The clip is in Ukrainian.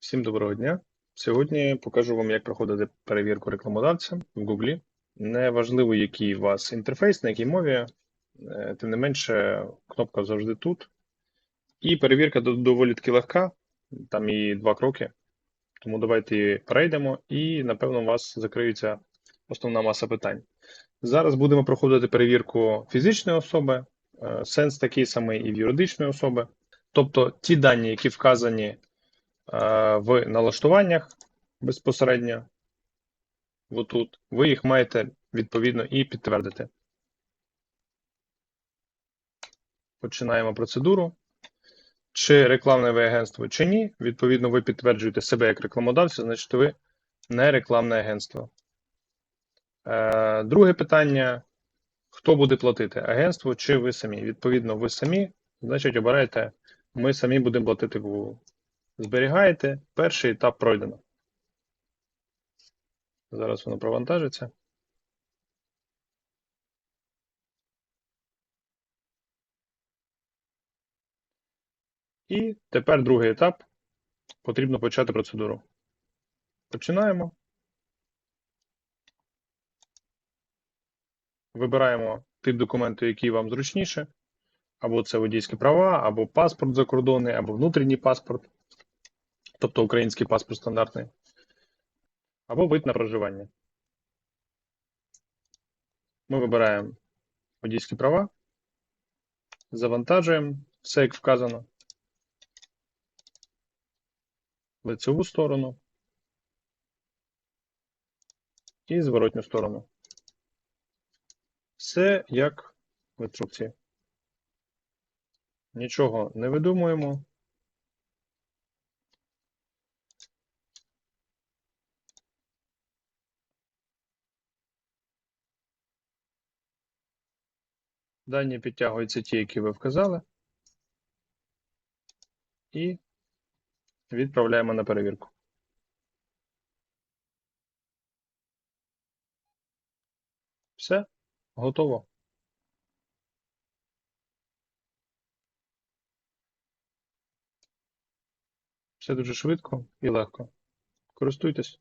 Всім доброго дня. Сьогодні покажу вам, як проходити перевірку рекламодавця в Google. Неважливо, який у вас інтерфейс, на якій мові, е, тим не менше, кнопка завжди тут. І перевірка доволі таки легка, там і два кроки. Тому давайте перейдемо і, напевно, у вас закриється основна маса питань. Зараз будемо проходити перевірку фізичної особи, е, сенс такий самий і в юридичної особи. Тобто ті дані, які вказані в налаштуваннях безпосередньо, отут, ви їх маєте відповідно і підтвердити. Починаємо процедуру. Чи рекламне ви агентство, чи ні. Відповідно, ви підтверджуєте себе як рекламодавця, значить ви не рекламне агентство. Е, Друге питання: хто буде платити? Агентство чи ви самі? Відповідно, ви самі, значить, обираєте, ми самі будемо платити Google. Зберігаєте, перший етап пройдено. Зараз воно провантажиться. І тепер другий етап. Потрібно почати процедуру. Починаємо. Вибираємо тип документу, який вам зручніше. Або це водійські права, або паспорт закордонний, або внутрішній паспорт, тобто український паспорт стандартний, або вид на проживання. Ми вибираємо водійські права, завантажуємо все, як вказано, лицеву сторону і зворотню сторону. Все як в інструкції. Нічого не видумуємо. Дані підтягуються ті, які ви вказали. І відправляємо на перевірку. Все, готово. Все дуже швидко і легко. Користуйтесь.